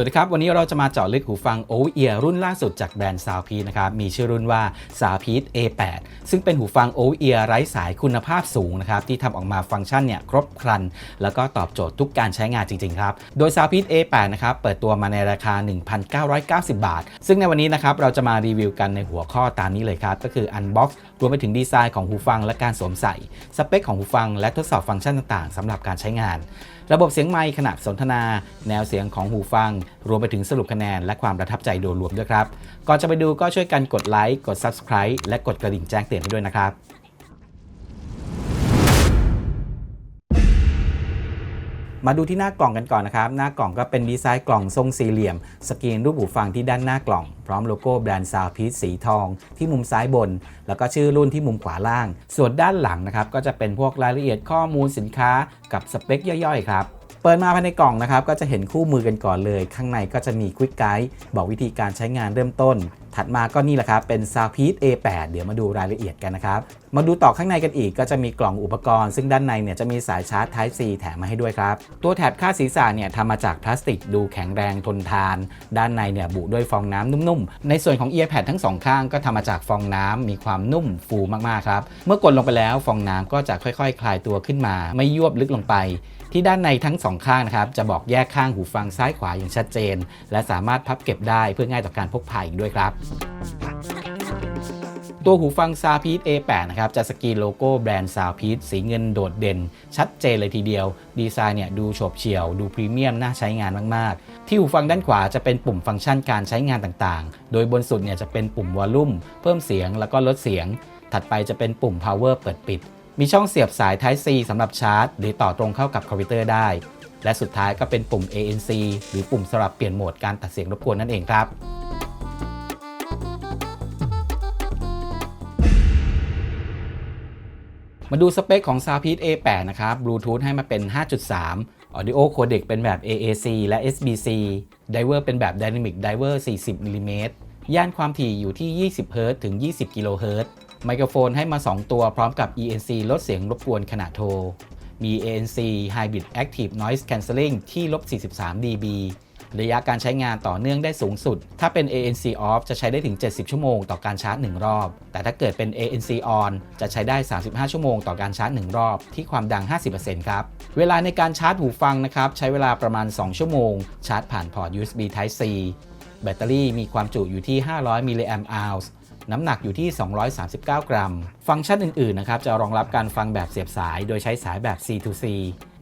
วัสดีครับ วันนี้เราจะมาเจาะลึกหูฟัง o v e r รุ่นล่าสุดจากแบรนด์ Soundpeace นะครับมีชื่อรุ่นว่า Soundpeace A8 ซึ่งเป็นหูฟัง o v e r ไร้สายคุณภาพสูงนะครับที่ทำออกมาฟังก์ชันเนี่ยครบครัน แล้วก็ตอบโจทย์ทุกการใช้งานจริง ๆ ครับ โดย Soundpeace A8 นะครับเปิดตัวมาในราคา 1,990 บาท ซึ่งในวันนี้นะครับเราจะมารีวิวกันในหัวข้อตามนี้เลยครับ ก็คือ Unbox รวมไปถึงดีไซน์ของหูฟังและการสวมใส่ สเปคของหูฟังและทดสอบฟังก์ชันต่างๆสำหรับการใช้งาน ระบบเสียงไมค์ขณะสนทนา แนวเสียงของหูฟัง รวมไปถึงสรุปคะแนนและความประทับใจโดยรวมด้วยครับ ก่อนจะไปดูก็ช่วยกันกดไลค์กด Subscribe และกดกระดิ่งแจ้งเตือนให้ด้วยนะครับ มาดูที่หน้ากล่องกันก่อนนะครับ หน้ากล่องก็เป็นดีไซน์กล่องทรงสี่เหลี่ยม สกรีนรูปหูฟังที่ด้านหน้ากล่อง พร้อมโลโก้แบรนด์ Soundpeace สีทอง ที่มุมซ้ายบน แล้วก็ชื่อรุ่นที่มุมขวาล่าง ส่วนด้านหลังนะครับก็จะเป็นพวกรายละเอียดข้อมูลสินค้ากับสเปคย่อยๆครับ เปิดมาภายในกล่องนะครับก็จะเห็นคู่มือกันก่อนเลย ข้างในก็จะมีควิกไกด์บอกวิธีการใช้งานเริ่มต้น ถัดมาก็นี่แหละครับ เป็น Soundpeace A8 เดี๋ยวมาดูรายละเอียดกันนะครับ มาดูต่อข้างในกันอีกก็จะมีกล่องอุปกรณ์ ซึ่งด้านในเนี่ยจะมีสายชาร์จ Type C แถมมาให้ด้วยครับ ตัวแถบคาดศีรษะเนี่ยทำมาจากพลาสติกดูแข็งแรงทนทาน ด้านในเนี่ยบุด้วยฟองน้ำนุ่มๆ ในส่วนของ earpad ทั้งสองข้างก็ทำมาจากฟองน้ำมีความนุ่มฟูมากๆครับ เมื่อกดลงไปแล้วฟองน้ำก็จะค่อยๆ คลายตัวขึ้นมา ไม่ยวบลึกลงไป ที่ด้านในทั้งสองข้างนะครับจะบอกแยกข้างหูฟังซ้ายขวาอย่างชัดเจน และสามารถพับเก็บได้เพื่อง่ายต่อการพกพาอีกด้วยครับตัวหูฟัง Soundpeace A8 นะครับจะสกรีนโลโก้แบรนด์ Soundpeace สีเงินโดดเด่น ชัดเจนเลยทีเดียว ดีไซน์เนี่ยดูโฉบเฉี่ยว ดูพรีเมียมน่าใช้งานมากๆ ที่หูฟังด้านขวาจะเป็นปุ่มฟังก์ชันการใช้งานต่างๆ โดยบนสุดเนี่ยจะเป็นปุ่มวอลลุ่ม เพิ่มเสียงแล้วก็ลดเสียง ถัดไปจะเป็นปุ่ม power เปิดปิด มีช่องเสียบสาย Type C สำหรับชาร์จ หรือต่อตรงเข้ากับคอมพิวเตอร์ได้ และสุดท้ายก็เป็นปุ่ม ANC หรือปุ่มสำหรับเปลี่ยนโหมดการตัดเสียงรบกวนนั่นเองครับมาดูสเปคของ Soundpeace A8 นะครับ Bluetooth ให้มาเป็น 5.3 Audio Codec เป็นแบบ AAC และ SBC Diver เป็นแบบ Dynamic Diver 40มิลลิเมตรย่านความถี่อยู่ที่ 20 Hz ถึง 20กิโลเฮิรตซ์ ไมโครโฟนให้มา 2 ตัวพร้อมกับ ENC ลดเสียงรบกวนขณะโทร มี ANC Hybrid Active Noise Cancelling ที่ลบ 43 dB ระยะการใช้งานต่อเนื่องได้สูงสุด ถ้าเป็น ANC off จะใช้ได้ถึง 70 ชั่วโมงต่อการชาร์จ 1 รอบ แต่ถ้าเกิดเป็น ANC on จะใช้ได้ 35 ชั่วโมงต่อการชาร์จ 1 รอบ ที่ความดัง 50%ครับ เวลาในการชาร์จหูฟังนะครับ ใช้เวลาประมาณ 2 ชั่วโมง ชาร์จผ่านพอร์ต USB Type C แบตเตอรี่มีความจุอยู่ที่ 500 มิลลิแอมป์ น้ำหนักอยู่ที่ 239 กรัม ฟังก์ชันอื่นๆนะครับจะรองรับการฟังแบบเสียบสาย โดยใช้สายแบบ C2C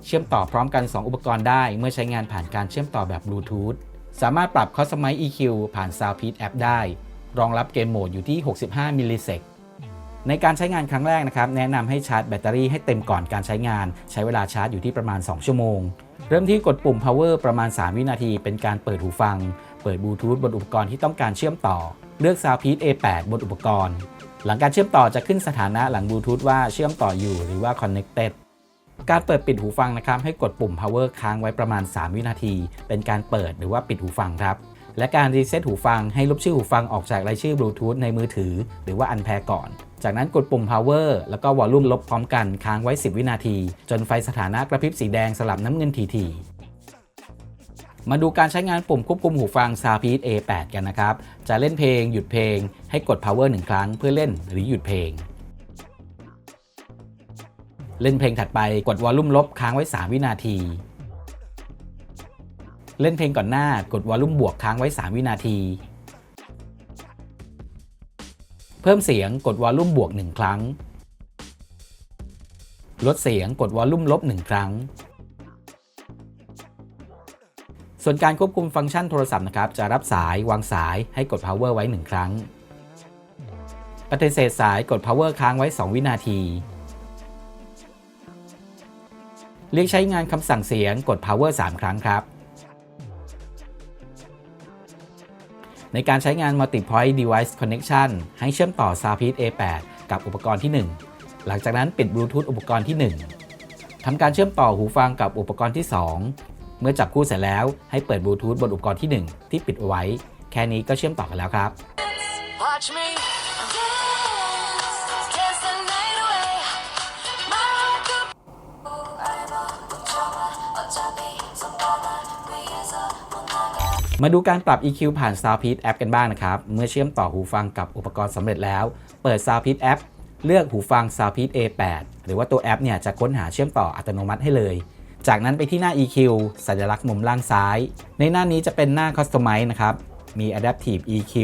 เชื่อมต่อพร้อมกัน 2 อุปกรณ์ได้เมื่อใช้งานผ่านการเชื่อมต่อแบบบลูทูธสามารถปรับ Customize EQ ผ่าน Soundpeace App ได้ รองรับเกมโหมดอยู่ที่ 65มิลลิเซกในการใช้งานครั้งแรกนะครับแนะนำให้ชาร์จแบตเตอรี่ให้เต็มก่อนการใช้งาน ใช้เวลาชาร์จอยู่ที่ประมาณ 2 ชั่วโมง เริ่มที่กดปุ่ม power ประมาณ 3 วินาที เป็นการเปิดหูฟัง เปิดบลูทูธบนอุปกรณ์ที่ต้องการเชื่อมต่อ เลือก Soundpeace A8 บนอุปกรณ์ หลังการเชื่อมต่อจะขึ้นสถานะหลังบลูทูธว่าเชื่อมต่ออยู่หรือว่า connected การเปิดปิดหูฟังนะครับให้กดปุ่ม power ค้างไว้ประมาณ 3 วินาที เป็นการเปิดหรือว่าปิดหูฟังครับ และการรีเซ็ตหูฟังให้ลบชื่อหูฟังออกจากรายชื่อบลูทูธในมือถือ หรือว่า unpair ก่อน จากนั้นกดปุ่ม power แล้วก็วอลลุ่มลบพร้อมกันค้างไว้ 10 วินาที จนไฟสถานะกระพริบสีแดงสลับน้ำเงินทีๆ มาดูการใช้งานปุ่มควบคุมหูฟัง Soundpeace A8 กันนะครับ จะเล่นเพลงหยุดเพลง ให้กด power 1 ครั้งเพื่อเล่นหรือหยุดเพลง เล่นเพลงถัดไปกดวอลลุ่มลบค้างไว้ 3 วินาที เล่นเพลงก่อนหน้ากดวอลลุ่มบวกค้างไว้ 3 วินาที เพิ่มเสียงกดวอลลุ่มบวก 1 ครั้ง ลดเสียงกดวอลลุ่มลบ 1 ครั้ง ส่วนการควบคุมฟังก์ชันโทรศัพท์นะครับจะรับสายวางสายให้กด power ไว้ 1 ครั้ง ปฏิเสธสายกด power ค้างไว้ 2 วินาที เรียกใช้งานคำสั่งเสียงกด power 3 ครั้งครับ ในการใช้งาน multi-point device connection ให้เชื่อมต่อ Soundpeace A8 กับอุปกรณ์ที่ 1 หลังจากนั้นปิดบลูทูธอุปกรณ์ที่ 1ทำการเชื่อมต่อหูฟังกับอุปกรณ์ที่ 2 เมื่อจับคู่เสร็จแล้วให้เปิดบลูทูธบนอุปกรณ์ที่ 1 ที่ปิดเอาไว้ แค่นี้ก็เชื่อมต่อกันแล้วครับ Watch me dance, dance the night away. My heart could 어차피 손바닥 위에서 못 나가 มาดูการปรับ EQ ผ่าน Soundpeak App กันบ้างนะครับ เมื่อเชื่อมต่อหูฟังกับอุปกรณ์สำเร็จแล้ว เปิด Soundpeak App เลือกหูฟัง Soundpeak A8 หรือว่าตัวแอปเนี่ยจะค้นหาเชื่อมต่ออัตโนมัติให้เลย จากนั้นไปที่หน้า EQ สัญลักษณ์มุมล่างซ้าย ในหน้านี้จะเป็นหน้า Customize นะครับ มี Adaptive EQ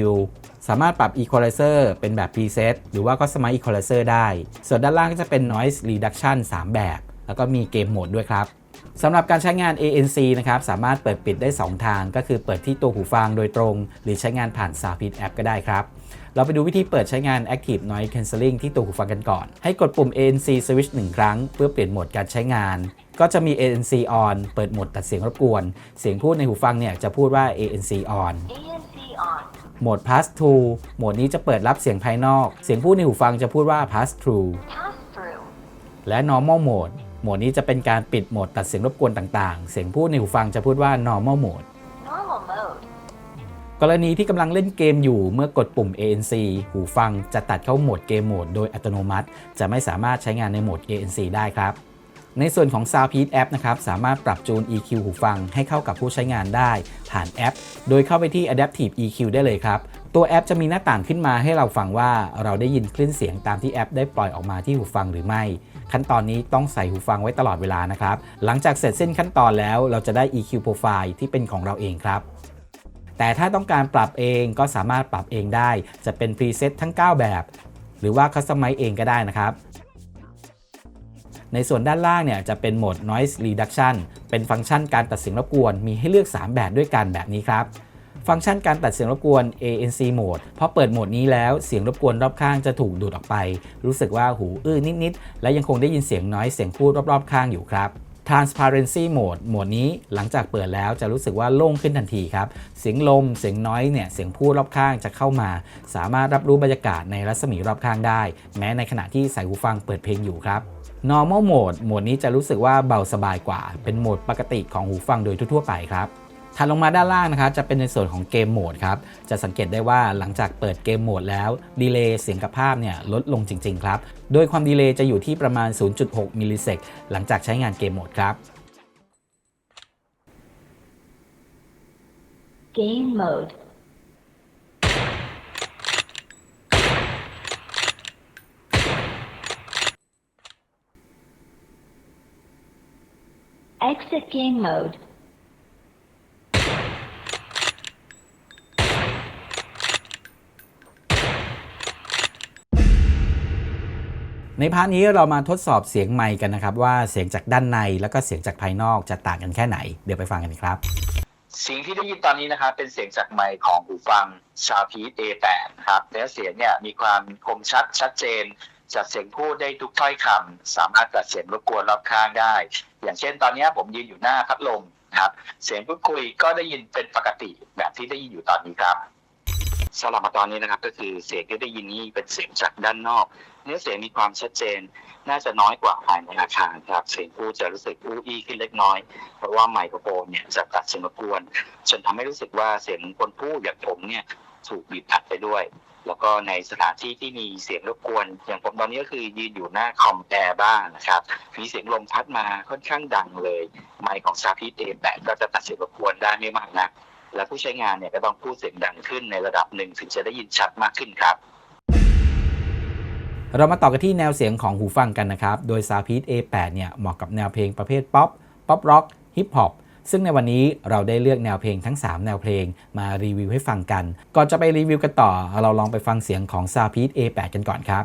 สามารถปรับ Equalizer เป็นแบบ Preset หรือว่า Customize Equalizer ได้ ส่วนด้านล่างก็จะเป็น Noise Reduction 3 แบบ แล้วก็มีเกมโหมดด้วยครับสำหรับการใช้งาน ANC นะครับสามารถเปิดปิดได้ 2 ทาง ก็คือเปิดที่ตัวหูฟังโดยตรง หรือใช้งานผ่าน Soundpeak App ก็ได้ครับ เราไปดูวิธีเปิดใช้งาน Active Noise Cancelling ที่ตัวหูฟังกันก่อน ให้กดปุ่ม ANC Switch 1 ครั้ง เพื่อเปลี่ยนโหมดการใช้งาน ก็จะมี ANC On เปิดโหมดตัดเสียงรบกวน เสียงพูดในหูฟังเนี่ยจะพูดว่า ANC On ANC on. โหมด Pass Through โหมดนี้จะเปิดรับเสียงภายนอก เสียงพูดในหูฟังจะพูดว่า Pass Through Pass through. และ normal mode โหมดนี้จะเป็นการปิดโหมดตัดเสียงรบกวนต่างๆ เสียงพูดในหูฟังจะพูดว่า normal mode Normal mode. กรณีที่กำลังเล่นเกมอยู่เมื่อกดปุ่ม ANC หูฟังจะตัดเข้าโหมดเกมโหมดโดยอัตโนมัติ จะไม่สามารถใช้งานในโหมด ANC ได้ครับ ในส่วนของ Soundpeak App นะครับสามารถปรับจูน EQ หูฟังให้เข้ากับผู้ใช้งานได้ ผ่านแอป โดยเข้าไปที่ Adaptive EQ ได้เลยครับ ตัวแอปจะมีหน้าต่างขึ้นมาให้เราฟังว่าเราได้ยินคลื่นเสียงตามที่แอปได้ปล่อยออกมาที่หูฟังหรือไม่ ขั้นตอนนี้ต้องใส่หูฟังไว้ตลอดเวลานะครับ หลังจากเสร็จสิ้นขั้นตอนแล้วเราจะได้ EQ Profile ที่เป็นของเราเองครับ แต่ถ้าต้องการปรับเองก็สามารถปรับเองได้ จะเป็น preset ทั้ง 9 แบบ หรือว่า customize เองก็ได้นะครับในส่วนด้านล่างเนี่ยจะเป็นโหมด noise reduction เป็นฟังก์ชันการตัดเสียงรบกวน มีให้เลือก 3 แบบด้วยกันแบบนี้ครับ ฟังก์ชันการตัดเสียงรบกวน ANC mode พอเปิดโหมดนี้แล้วเสียงรบกวนรอบข้างจะถูกดูดออกไป รู้สึกว่าหูอื้อนิดๆ และยังคงได้ยินเสียงน้อยเสียงพูดรอบๆ ข้างอยู่ครับ Transparency mode โหมดนี้หลังจากเปิดแล้วจะรู้สึกว่าโล่งขึ้นทันทีครับ เสียงลม เสียงน้อยเนี่ย เสียงพูดรอบข้างจะเข้ามา สามารถรับรู้บรรยากาศในรัศมีรอบข้างได้ แม้ในขณะที่ใส่หูฟังเปิดเพลงอยู่ครับ Normal mode โหมดนี้จะรู้สึกว่าเบาสบายกว่า เป็นโหมดปกติของหูฟังโดยทั่วไปครับ ถัดลงมาด้านล่างนะครับจะเป็นในส่วนของเกมโหมดครับ จะสังเกตได้ว่าหลังจากเปิดเกมโหมดแล้วดีเลย์เสียงกับภาพเนี่ยลดลงจริง ๆ ครับ โดยความดีเลย์จะอยู่ที่ประมาณ 0.6 มิลลิเซกหลังจากใช้งานเกมโหมดครับ Game mode. Exit game mode. ในพาร์ทนี้เรามาทดสอบเสียงไมค์กันนะครับว่าเสียงจากด้านในแล้วก็เสียงจากภายนอกจะต่างกันแค่ไหน เดี๋ยวไปฟังกันครับ เสียงที่ได้ยินตอนนี้นะครับเป็นเสียงจากไมค์ของหูฟัง s h a r p e e A8 ครับเนื้อเสียงเนี่ยมีความคมชัดชัดเจนจัดเสียงพูดได้ทุกถ้อยคำสามารถตัดเสียงรบกวนรอบข้างได้ อย่างเช่นตอนนี้ผมยืนอยู่หน้าพัดลมครับ เสียงพูดคุยก็ได้ยินเป็นปกติแบบที่ได้ยินอยู่ตอนนี้ครับ สำหรับมาตอนนี้นะครับ ก็คือเสียงที่ได้ยินนี้เป็นเสียงจากด้านนอก เนื้อเสียงมีความชัดเจน น่าจะน้อยกว่าภายในอาคารครับ เสียงพูดจะรู้สึกอู้อี้ขึ้นเล็กน้อย เพราะว่าไมโครโฟนเนี่ยจะตัดเสียงรบกวนจนทำให้รู้สึกว่าเสียงคนพูดอย่างผมเนี่ยถูกบีบอัดไปด้วย แล้วก็ในสถานที่ที่มีเสียงรบกวน อย่างผมตอนนี้ก็คือยืนอยู่หน้าคอมแอร์บ้างนะครับ มีเสียงลมพัดมาค่อนข้างดังเลย ไมค์ของซาพีเอแปก็จะตัดเสียงรบกวนได้ไม่มากนะ และผู้ใช้งานเนี่ยก็ต้องพูดเสียงดังขึ้นในระดับหนึ่งถึงจะได้ยินชัดมากขึ้นครับ เรามาต่อกันที่แนวเสียงของหูฟังกันนะครับ โดย Soundpeak A8 เนี่ยเหมาะกับแนวเพลงประเภทป๊อป ป๊อปร็อก ฮิปฮอปซึ่งในวันนี้เราได้เลือกแนวเพลงทั้ง 3 แนวเพลงมารีวิวให้ฟังกัน ก่อนจะไปรีวิวกันต่อ เราลองไปฟังเสียงของ Soundpeak A8 กันก่อนครับ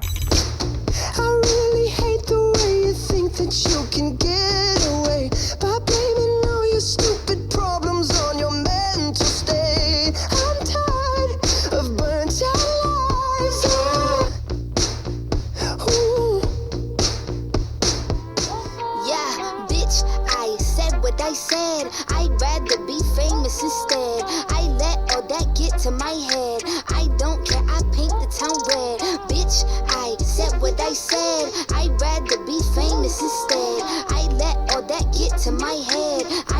said what I said. I'd rather be famous instead. I let all that get to my head. I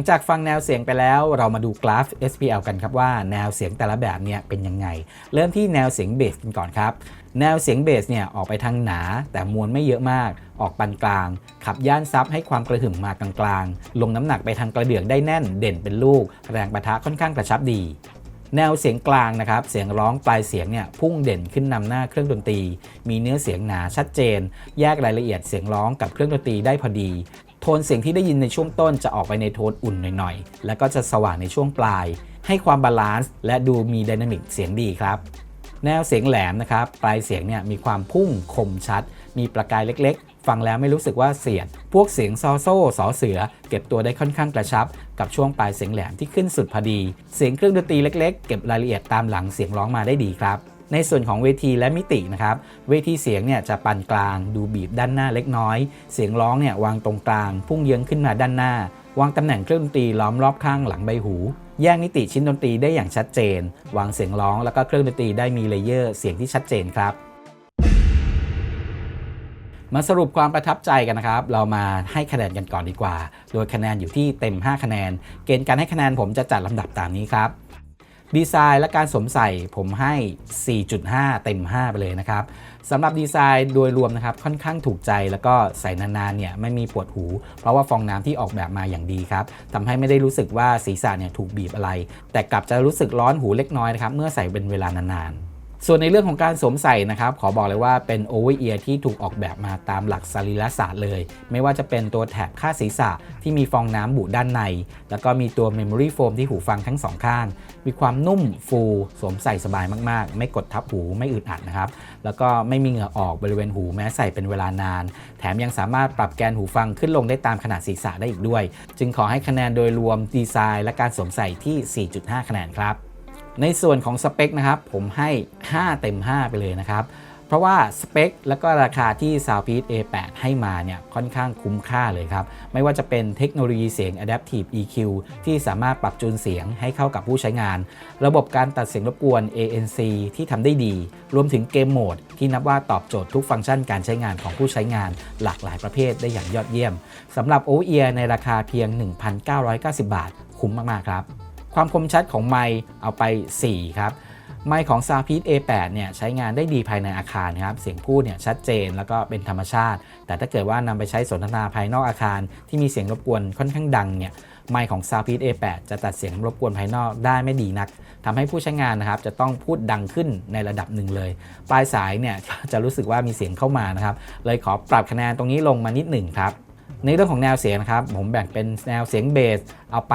ลังจากฟังแนวเสียงไปแล้ว เรามาดูกราฟ SPL กันครับว่าแนวเสียงแต่ละแบบเนี่ยเป็นยังไง เริ่มที่แนวเสียงเบสกันก่อนครับ แนวเสียงเบสเนี่ยออกไปทางหนา แต่มวลไม่เยอะมาก ออกปานกลาง ขับย่านซับให้ความกระหึ่มมากลางๆ ลงน้ำหนักไปทางกระเดื่องได้แน่นเด่นเป็นลูก แรงประทะค่อนข้างกระชับดีแนวเสียงกลางนะครับ เสียงร้องปลายเสียงเนี่ยพุ่งเด่นขึ้นนำหน้าเครื่องดนตรี มีเนื้อเสียงหนาชัดเจน แยกรายละเอียดเสียงร้องกับเครื่องดนตรีได้พอดี นเสียงที่ได้ยินในช่วงต้นจะออกไปในโทนอุ่นหน่อยๆ แล้วก็จะสว่างในช่วงปลาย ให้ความบาลานซ์และดูมีไดนามิกเสียงดีครับ แนวเสียงแหลมนะครับ ปลายเสียงเนี่ยมีความพุ่งคมชัด มีประกายเล็กๆ ฟังแล้วไม่รู้สึกว่าเสียด พวกเสียงซอโซ่สอเสือ เก็บตัวได้ค่อนข้างกระชับ กับช่วงปลายเสียงแหลมที่ขึ้นสุดพอดี เสียงเครื่องดนตรีเล็ก ๆ เก็บรายละเอียดตามหลังเสียงร้องมาได้ดีครับ ในส่วนของเวทีและมิตินะครับ เวทีเสียงเนี่ยจะปานกลาง ดูบีบด้านหน้าเล็กน้อย เสียงร้องเนี่ยวางตรงกลาง พุ่งเยื้องขึ้นมาด้านหน้า วางตำแหน่งเครื่องดนตรีล้อมรอบข้างหลังใบหู แยกนิติชิ้นดนตรีได้อย่างชัดเจน วางเสียงร้องแล้วก็เครื่องดนตรีได้มีเลเยอร์เสียงที่ชัดเจนครับมาสรุปความประทับใจกันนะครับ เรามาให้คะแนนกันก่อนดีกว่า โดยคะแนนอยู่ที่เต็ม 5 คะแนน เกณฑ์การให้คะแนนผมจะจัดลำดับตามนี้ครับ ดีไซน์และการสวมใส่ผมให้ 4.5 เต็ม 5 ไปเลยนะครับสำหรับดีไซน์โดยรวมนะครับค่อนข้างถูกใจแล้วก็ใส่นานๆเนี่ยไม่มีปวดหู เพราะว่าฟองน้ำที่ออกแบบมาอย่างดีครับทำให้ไม่ได้รู้สึกว่าศีรษะเนี่ยถูกบีบอะไร แต่กลับจะรู้สึกร้อนหูเล็กน้อยนะครับเมื่อใส่เป็นเวลานานๆ ส่วนในเรื่องของการสวมใส่นะครับ ขอบอกเลยว่าเป็นโอเวอร์เอียร์ที่ถูกออกแบบมาตามหลักสรีรศาสตร์เลย ไม่ว่าจะเป็นตัวแถบค่าศีรษะที่มีฟองน้ำบุด้านใน แล้วก็มีตัว Memory Foam ที่หูฟังทั้งสองข้าง มีความนุ่มฟูสวมใส่สบายมาก ๆ ไม่กดทับหูไม่อึดอัดนะครับ แล้วก็ไม่มีเหงื่อออกบริเวณหูแม้ใส่เป็นเวลานาน แถมยังสามารถปรับแกนหูฟังขึ้นลงได้ตามขนาดศีรษะได้อีกด้วย จึงขอให้คะแนนโดยรวมดีไซน์ และการสวมใส่ที่ 4.5 คะแนนครับ ในส่วนของสเปคนะครับผมให้ 5 เต็ม 5 ไปเลยนะครับ เพราะว่าสเปคและก็ราคาที่ Soundpeak A8 ให้มาเนี่ยค่อนข้างคุ้มค่าเลยครับ ไม่ว่าจะเป็นเทคโนโลยีเสียง Adaptive EQ ที่สามารถปรับจูนเสียงให้เข้ากับผู้ใช้งาน ระบบการตัดเสียงรบกวน ANC ที่ทำได้ดี รวมถึงเกมโหมด ที่นับว่าตอบโจทย์ทุกฟังก์ชันการใช้งานของผู้ใช้งาน หลากหลายประเภทได้อย่างยอดเยี่ยมสำหรับ o e a r ในราคาเพียง 1,990 บาท คุ้มมากๆครับ ความคมชัดของไมค์เอาไป 4 ครับ ไมค์ของ Soundpeak A8 เนี่ยใช้งานได้ดีภายในอาคารครับ เสียงพูดเนี่ยชัดเจนแล้วก็เป็นธรรมชาติ แต่ถ้าเกิดว่านำไปใช้สนทนาภายนอกอาคาร ที่มีเสียงรบกวนค่อนข้างดังเนี่ยไมค์ของ Soundpeak A8 จะตัดเสียงรบกวนภายนอกได้ไม่ดีนักทำให้ผู้ใช้งานนะครับจะต้องพูดดังขึ้นในระดับหนึ่งเลย ปลายสายเนี่ยจะรู้สึกว่ามีเสียงเข้ามานะครับ เลยขอปรับคะแนนตรงนี้ลงมานิดหนึ่งครับ ในเรื่องของแนวเสียงนะครับ ผมแบ่งเป็นแนวเสียงเบสเอาไป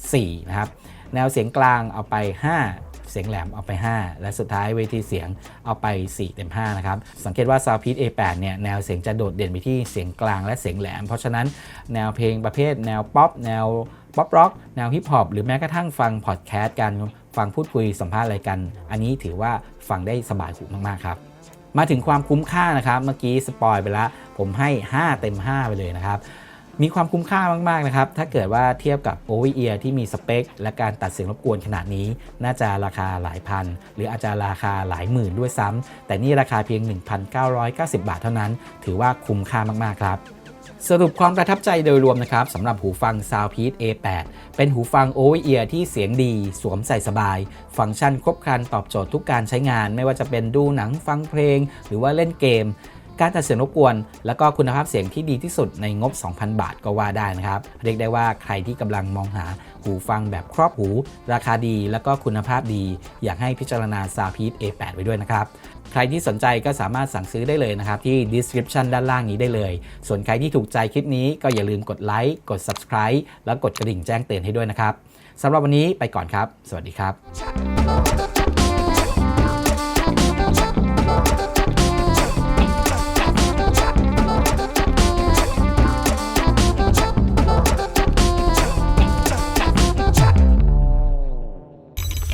4 นะครับ แนวเสียงกลางเอาไป 5 เสียงแหลมเอาไป 5 และสุดท้ายเวทีเสียงเอาไป 4 เต็ม 5 นะครับ สังเกตว่า Soundpeak A8 เนี่ยแนวเสียงจะโดดเด่นไปที่เสียงกลางและเสียงแหลม เพราะฉะนั้นแนวเพลงประเภท แนวป๊อปแนวป๊อปร็อกแนวฮิปฮอปหรือแม้กระทั่งฟังพอดแคสต์กันฟังพูดคุยสัมภาษณ์อะไรกัน อันนี้ถือว่าฟังได้สบายหูมากๆครับมาถึงความคุ้มค่านะครับ เมื่อกี้สปอยไปแล้ว ผมให้ 5 เต็ม 5 ไปเลยนะครับ มีความคุ้มค่ามาก ๆ นะครับ ถ้าเกิดว่าเทียบกับ o v e a r ที่มีสเปค และการตัดเสียงรบกวนขนาดนี้ น่าจะราคาหลายพัน หรืออาจจะราคาหลายหมื่นด้วยซ้ำแต่นี่ราคาเพียง 1,990 บาทเท่านั้น ถือว่าคุ้มค่ามาก ๆ ครับสรุปความประทับใจโดยรวมนะครับสำหรับหูฟัง Soundpeak A8 เป็นหูฟัง over ear ที่เสียงดี สวมใส่สบาย ฟังก์ชันครบครันตอบโจทย์ทุกการใช้งาน ไม่ว่าจะเป็นดูหนังฟังเพลง หรือว่าเล่นเกม การตัดเสียงรบกวน และก็คุณภาพเสียงที่ดีที่สุดในงบ 2,000 บาทก็ว่าได้นะครับ เรียกได้ว่าใครที่กำลังมองหาหูฟังแบบครอบหู ราคาดีและก็คุณภาพดี อยากให้พิจารณา Soundpeak A8 ไว้ด้วยนะครับใครที่สนใจก็สามารถสั่งซื้อได้เลยนะครับ ที่ description ด้านล่างนี้ได้เลย ส่วนใครที่ถูกใจคลิปนี้ก็อย่าลืมกดไลค์กด subscribe แล้วกดกระดิ่งแจ้งเตือนให้ด้วยนะครับสำหรับวันนี้ไปก่อนครับ สวัสดีครับ